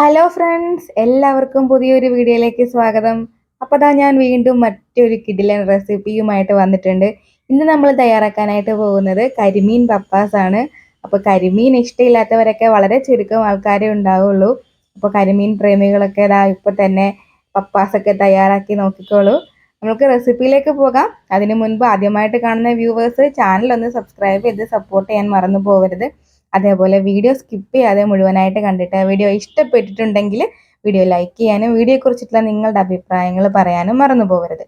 Hello friends എല്ലാവർക്കും പുതിയൊരു വീഡിയോയിലേക്ക് സ്വാഗതം. അപ്പോൾ ദാ ഞാൻ വീണ്ടും മറ്റൊരു കിഡിലൻ റെസിപ്പിയുമായിട്ട് വന്നിട്ടുണ്ട്. ഇന്ന് നമ്മൾ തയ്യാറാക്കാനായിട്ട് പോകുന്നത് കരിമീൻ പപ്പാസ് ആണ് അപ്പോൾ കരിമീൻ ഇഷ്ടമില്ലാത്തവരൊക്കെ വളരെ ചുരുക്കം ആൾക്കാരെ ഉണ്ടാവുള്ളൂ. അപ്പോൾ കരിമീൻ പ്രേമികളൊക്കെ ഇതാ ഇപ്പോൾ തന്നെ പപ്പാസൊക്കെ തയ്യാറാക്കി നോക്കിക്കോളൂ. നമുക്ക് റെസിപ്പിയിലേക്ക് പോകാം. അതിനു മുൻപ് ആദ്യമായിട്ട് കാണുന്ന വ്യൂവേഴ്സ് ചാനൽ ഒന്ന് സബ്സ്ക്രൈബ് ചെയ്ത് സപ്പോർട്ട് ചെയ്യാൻ മറന്നു പോകരുത് അതേപോലെ വീഡിയോ സ്കിപ്പ് ചെയ്യാതെ മുഴുവനായിട്ട് കണ്ടിട്ട് വീഡിയോ ഇഷ്ടപ്പെട്ടിട്ടുണ്ടെങ്കിൽ വീഡിയോ ലൈക്ക് ചെയ്യാനും വീഡിയോയെക്കുറിച്ചിട്ടുള്ള നിങ്ങളുടെ അഭിപ്രായങ്ങൾ പറയാനും മറന്നു പോകരുത്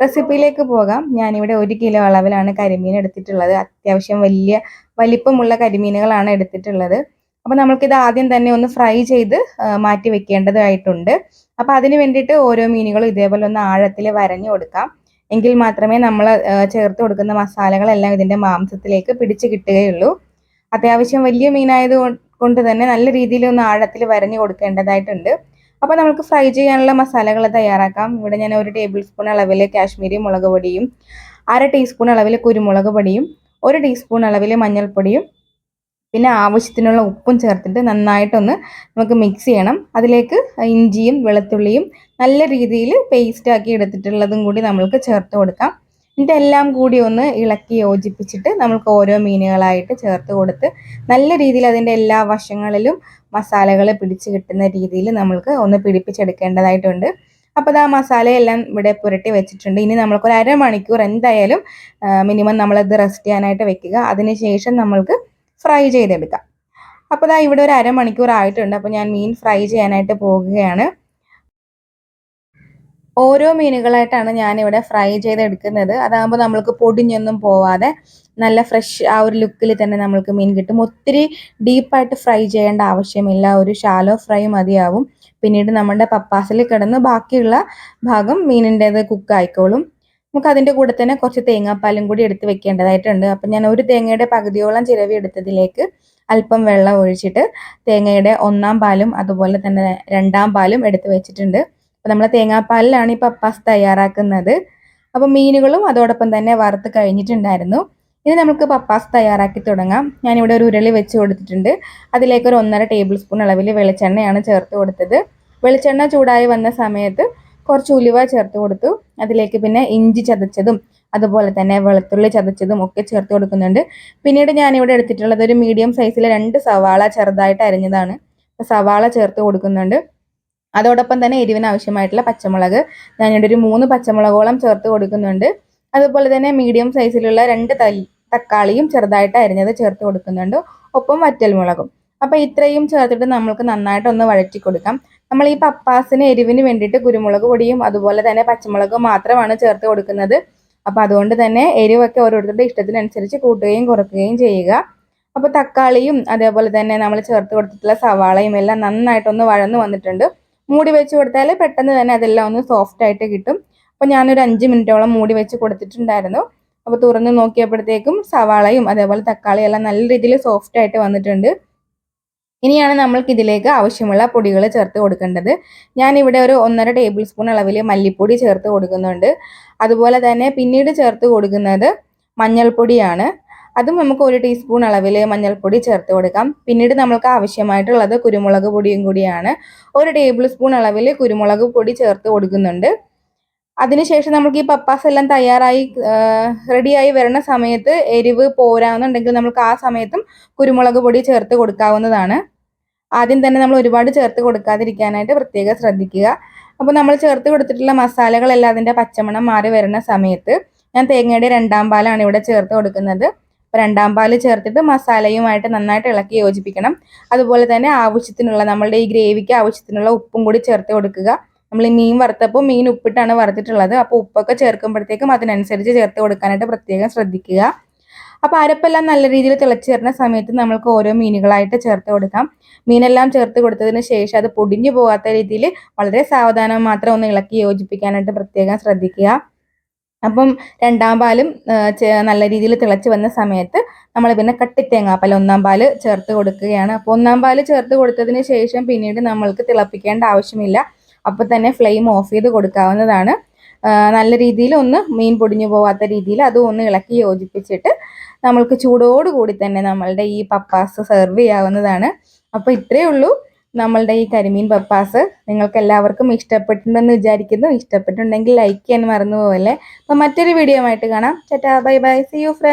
റെസിപ്പിയിലേക്ക് പോകാം. ഞാനിവിടെ ഒരു കിലോ അളവിലാണ് കരിമീൻ എടുത്തിട്ടുള്ളത്. അത്യാവശ്യം വലിയ വലിപ്പമുള്ള കരിമീനുകളാണ് എടുത്തിട്ടുള്ളത്. അപ്പോൾ നമ്മൾക്കിത് ആദ്യം തന്നെ ഒന്ന് ഫ്രൈ ചെയ്ത് മാറ്റി വെക്കേണ്ടതായിട്ടുണ്ട്. അപ്പോൾ അതിന് വേണ്ടിയിട്ട് ഓരോ മീനുകളും ഇതേപോലെ ഒന്ന് ആഴത്തിൽ വരഞ്ഞു കൊടുക്കാം. എങ്കിൽ മാത്രമേ നമ്മൾ ചേർത്ത് കൊടുക്കുന്ന മസാലകളെല്ലാം ഇതിന്റെ മാംസത്തിലേക്ക് പിടിച്ച് കിട്ടുകയുള്ളൂ. അത്യാവശ്യം വലിയ മീനായത് കൊണ്ട് തന്നെ നല്ല രീതിയിൽ ഒന്ന് ആഴത്തിൽ വരഞ്ഞു കൊടുക്കേണ്ടതായിട്ടുണ്ട്. അപ്പോൾ നമുക്ക് ഫ്രൈ ചെയ്യാനുള്ള മസാലകൾ തയ്യാറാക്കാം. ഇവിടെ ഞാൻ ഒരു ടേബിൾ സ്പൂൺ അളവിൽ കാശ്മീരി മുളക് പൊടിയും അര ടീസ്പൂൺ അളവിൽ കുരുമുളക് പൊടിയും ഒരു ടീസ്പൂൺ അളവിൽ മഞ്ഞൾപ്പൊടിയും പിന്നെ ആവശ്യത്തിനുള്ള ഉപ്പും ചേർത്തിട്ട് നന്നായിട്ടൊന്ന് നമുക്ക് മിക്സ് ചെയ്യണം. അതിലേക്ക് ഇഞ്ചിയും വെളുത്തുള്ളിയും നല്ല രീതിയിൽ പേസ്റ്റാക്കി എടുത്തിട്ടുള്ളതും കൂടി നമ്മൾക്ക് ചേർത്ത് കൊടുക്കാം. എല്ലാം കൂടി ഒന്ന് ഇളക്കി യോജിപ്പിച്ചിട്ട് നമുക്ക് ഓരോ മീനുകളായിട്ട് ചേർത്ത് കൊടുത്ത് നല്ല രീതിയിൽ അതിന്റെ എല്ലാ വശങ്ങളിലും മസാലകൾ പിടിച്ച് കിട്ടുന്ന രീതിയിൽ നമ്മൾക്ക് ഒന്ന് പിടിപ്പിച്ചെടുക്കേണ്ടതായിട്ടുണ്ട്. അപ്പോൾ ആ മസാലയെല്ലാം ഇവിടെ പുരട്ടി വെച്ചിട്ടുണ്ട്. ഇനി നമ്മൾക്കൊരു അരമണിക്കൂർ എന്തായാലും മിനിമം നമ്മളത് റെസ്റ്റ് ചെയ്യാനായിട്ട് വെക്കുക. അതിനുശേഷം നമ്മൾക്ക് ഫ്രൈ ചെയ്തെടുക്കാം. അപ്പോൾ ഇവിടെ ഒരു അരമണിക്കൂർ ആയിട്ടുണ്ട്. അപ്പോൾ ഞാൻ മീൻ ഫ്രൈ ചെയ്യാനായിട്ട് പോകുകയാണ് ഓരോ മീനുകളായിട്ടാണ് ഞാനിവിടെ ഫ്രൈ ചെയ്തെടുക്കുന്നത്. അതാകുമ്പോൾ നമ്മൾക്ക് പൊടിഞ്ഞൊന്നും പോവാതെ നല്ല ഫ്രഷ് ആ ഒരു ലുക്കിൽ തന്നെ നമ്മൾക്ക് മീൻ കിട്ടും. ഒത്തിരി ഡീപ്പായിട്ട് ഫ്രൈ ചെയ്യേണ്ട ആവശ്യമില്ല. ഒരു ഷാലോ ഫ്രൈ മതിയാവും. പിന്നീട് നമ്മുടെ പപ്പാസിൽ കിടന്ന് ബാക്കിയുള്ള ഭാഗം മീനിന്റേത് കുക്കായിക്കോളും. നമുക്ക് അതിന്റെ കൂടെ തന്നെ കുറച്ച് തേങ്ങാപ്പാലും കൂടി എടുത്ത് വെക്കേണ്ടതായിട്ടുണ്ട്. അപ്പം ഞാൻ ഒരു തേങ്ങയുടെ പകുതിയോളം ചിലവി എടുത്തതിലേക്ക് അല്പം വെള്ളം ഒഴിച്ചിട്ട് തേങ്ങയുടെ ഒന്നാം പാലും അതുപോലെ തന്നെ രണ്ടാം പാലും എടുത്ത് വെച്ചിട്ടുണ്ട്. അപ്പോൾ നമ്മൾ തേങ്ങാപ്പാലിലാണ് ഈ പപ്പാസ് തയ്യാറാക്കുന്നത്. അപ്പോൾ മീനുകളും അതോടൊപ്പം തന്നെ വറുത്ത് കഴിഞ്ഞിട്ടുണ്ടായിരുന്നു. ഇനി നമുക്ക് പപ്പാസ് തയ്യാറാക്കി തുടങ്ങാം. ഞാനിവിടെ ഒരു ഉരുളി വെച്ച് കൊടുത്തിട്ടുണ്ട്. അതിലേക്ക് ഒരു ഒന്നര ടേബിൾ സ്പൂൺ അളവിൽ വെളിച്ചെണ്ണയാണ് ചേർത്ത് കൊടുത്തത്. വെളിച്ചെണ്ണ ചൂടായി വന്ന സമയത്ത് കുറച്ച് ഉലുവ ചേർത്ത് കൊടുത്തു. അതിലേക്ക് പിന്നെ ഇഞ്ചി ചതച്ചതും അതുപോലെ തന്നെ വെളുത്തുള്ളി ചതച്ചതും ഒക്കെ ചേർത്ത് കൊടുക്കുന്നുണ്ട്. പിന്നീട് ഞാനിവിടെ എടുത്തിട്ടുള്ളത് ഒരു മീഡിയം സൈസിലെ രണ്ട് സവാള ചെറുതായിട്ട് അരിഞ്ഞതാണ്. സവാള ചേർത്ത് കൊടുക്കുന്നുണ്ട്. അതോടൊപ്പം തന്നെ എരിവിന് ആവശ്യമായിട്ടുള്ള പച്ചമുളക്. ഞാനിവിടെ ഒരു മൂന്ന് പച്ചമുളകോളം ചേർത്ത് കൊടുക്കുന്നുണ്ട്. അതുപോലെ തന്നെ മീഡിയം സൈസിലുള്ള രണ്ട് തക്കാളിയും ചെറുതായിട്ട് അരിഞ്ഞത് ചേർത്ത് കൊടുക്കുന്നുണ്ട്. ഒപ്പം വറ്റൽമുളകും. അപ്പോൾ ഇത്രയും ചേർത്തിട്ട് നമ്മൾക്ക് നന്നായിട്ട് ഒന്ന് വഴറ്റി കൊടുക്കാം. നമ്മൾ ഈ പപ്പാസിന് എരിവിന് വേണ്ടിയിട്ട് കുരുമുളക് പൊടിയും അതുപോലെ തന്നെ പച്ചമുളകും മാത്രമാണ് ചേർത്ത് കൊടുക്കുന്നത്. അപ്പോൾ അതുകൊണ്ട് തന്നെ എരിവൊക്കെ ഓരോരുത്തരുടെ ഇഷ്ടത്തിനനുസരിച്ച് കൂട്ടുകയും കുറക്കുകയും ചെയ്യുക. അപ്പോൾ തക്കാളിയും അതേപോലെ തന്നെ നമ്മൾ ചേർത്ത് കൊടുത്തിട്ടുള്ള സവാളയും എല്ലാം നന്നായിട്ടൊന്ന് വഴന്നു വന്നിട്ടുണ്ട്. മൂടി വെച്ച് കൊടുത്താൽ പെട്ടെന്ന് തന്നെ അതെല്ലാം ഒന്ന് സോഫ്റ്റ് ആയിട്ട് കിട്ടും. അപ്പോൾ ഞാനൊരു അഞ്ച് മിനിറ്റോളം മൂടി വെച്ച് കൊടുത്തിട്ടുണ്ടായിരുന്നു. അപ്പോൾ തുറന്ന് നോക്കിയപ്പോഴത്തേക്കും സവാളയും അതേപോലെ തക്കാളിയും എല്ലാം നല്ല രീതിയിൽ സോഫ്റ്റ് ആയിട്ട് വന്നിട്ടുണ്ട്. ഇനിയാണ് നമ്മൾക്ക് ഇതിലേക്ക് ആവശ്യമുള്ള പൊടികൾ ചേർത്ത് കൊടുക്കേണ്ടത്. ഞാനിവിടെ ഒരു ഒന്നര ടേബിൾ സ്പൂൺ അളവിൽ മല്ലിപ്പൊടി ചേർത്ത് കൊടുക്കുന്നുണ്ട്. അതുപോലെ തന്നെ പിന്നീട് ചേർത്ത് കൊടുക്കുന്നത് മഞ്ഞൾപ്പൊടിയാണ്. അതും നമുക്ക് ഒരു ടീസ്പൂൺ അളവിൽ മഞ്ഞൾപ്പൊടി ചേർത്ത് കൊടുക്കാം. പിന്നീട് നമ്മൾക്ക് ആവശ്യമായിട്ടുള്ളത് കുരുമുളക് പൊടിയും കൂടിയാണ്. ഒരു ടേബിൾ സ്പൂൺ അളവിൽ കുരുമുളക് പൊടി ചേർത്ത് കൊടുക്കുന്നുണ്ട്. അതിനുശേഷം നമുക്ക് ഈ പപ്പാസ് എല്ലാം തയ്യാറായി റെഡിയായി വരുന്ന സമയത്ത് എരിവ് പോരാന്നുണ്ടെങ്കിൽ നമുക്ക് ആ സമയത്തും കുരുമുളക് പൊടി ചേർത്ത് കൊടുക്കാവുന്നതാണ്. ആദ്യം തന്നെ നമ്മൾ ഒരുപാട് ചേർത്ത് കൊടുക്കാതിരിക്കാനായിട്ട് പ്രത്യേകം ശ്രദ്ധിക്കുക. അപ്പോൾ നമ്മൾ ചേർത്ത് കൊടുത്തിട്ടുള്ള മസാലകളെല്ലാം അതിന്റെ പച്ചമണം മാറി വരുന്ന സമയത്ത് ഞാൻ തേങ്ങയുടെ രണ്ടാം പാലാണ് ഇവിടെ ചേർത്ത് കൊടുക്കുന്നത്. രണ്ടാം പാൽ ചേർത്തിട്ട് മസാലയുമായിട്ട് നന്നായിട്ട് ഇളക്കി യോജിപ്പിക്കണം. അതുപോലെ തന്നെ ആവശ്യത്തിനുള്ള നമ്മളുടെ ഈ ഗ്രേവിക്ക് ആവശ്യത്തിനുള്ള ഉപ്പും കൂടി ചേർത്ത് കൊടുക്കുക. നമ്മൾ ഈ മീൻ വറുത്തപ്പോൾ മീൻ ഉപ്പിട്ടാണ് വറുത്തിട്ടുള്ളത്. അപ്പോൾ ഉപ്പൊക്കെ ചേർക്കുമ്പോഴത്തേക്കും അതിനനുസരിച്ച് ചേർത്ത് കൊടുക്കാനായിട്ട് പ്രത്യേകം ശ്രദ്ധിക്കുക. അപ്പോൾ അരപ്പെല്ലാം നല്ല രീതിയിൽ തിളച്ച് വരുന്ന സമയത്ത് നമ്മൾക്ക് ഓരോ മീനുകളായിട്ട് ചേർത്ത് കൊടുക്കാം. മീനെല്ലാം ചേർത്ത് കൊടുത്തതിന് ശേഷം അത് പൊടിഞ്ഞു പോകാത്ത രീതിയിൽ വളരെ സാവധാനം മാത്രം ഒന്ന് ഇളക്കി യോജിപ്പിക്കാനായിട്ട് പ്രത്യേകം ശ്രദ്ധിക്കുക. അപ്പം രണ്ടാം പാലും നല്ല രീതിയിൽ തിളച്ച് വന്ന സമയത്ത് നമ്മൾ പിന്നെ കട്ടി തേങ്ങാപ്പാൽ ഒന്നാം പാൽ ചേർത്ത് കൊടുക്കുകയാണ്. അപ്പോൾ ഒന്നാം പാൽ ചേർത്ത് കൊടുത്തതിന് ശേഷം പിന്നീട് നമ്മൾക്ക് തിളപ്പിക്കേണ്ട ആവശ്യമില്ല. അപ്പോൾ തന്നെ ഫ്ലെയിം ഓഫ് ചെയ്ത് കൊടുക്കാവുന്നതാണ്. നല്ല രീതിയിൽ ഒന്ന് മീൻ പൊടിഞ്ഞു പോവാത്ത രീതിയിൽ അതും ഒന്ന് ഇളക്കി യോജിപ്പിച്ചിട്ട് നമ്മൾക്ക് ചൂടോടുകൂടി തന്നെ നമ്മളുടെ ഈ പപ്പാസ് സെർവ് ചെയ്യാവുന്നതാണ്. അപ്പോൾ ഇത്രയേ ഉള്ളൂ. നമ്മളുടെ ഈ കരിമീൻ പപ്പാസ് നിങ്ങൾക്ക് എല്ലാവർക്കും ഇഷ്ടപ്പെട്ടിട്ടുണ്ടെന്ന് വിചാരിക്കുന്നു. ഇഷ്ടപ്പെട്ടിട്ടുണ്ടെങ്കിൽ ലൈക്ക് ചെയ്യാൻ മറന്നു പോകല്ലേ അപ്പോൾ മറ്റൊരു വീഡിയോ ആയിട്ട് കാണാം. ചേട്ടാ bye bye see you friend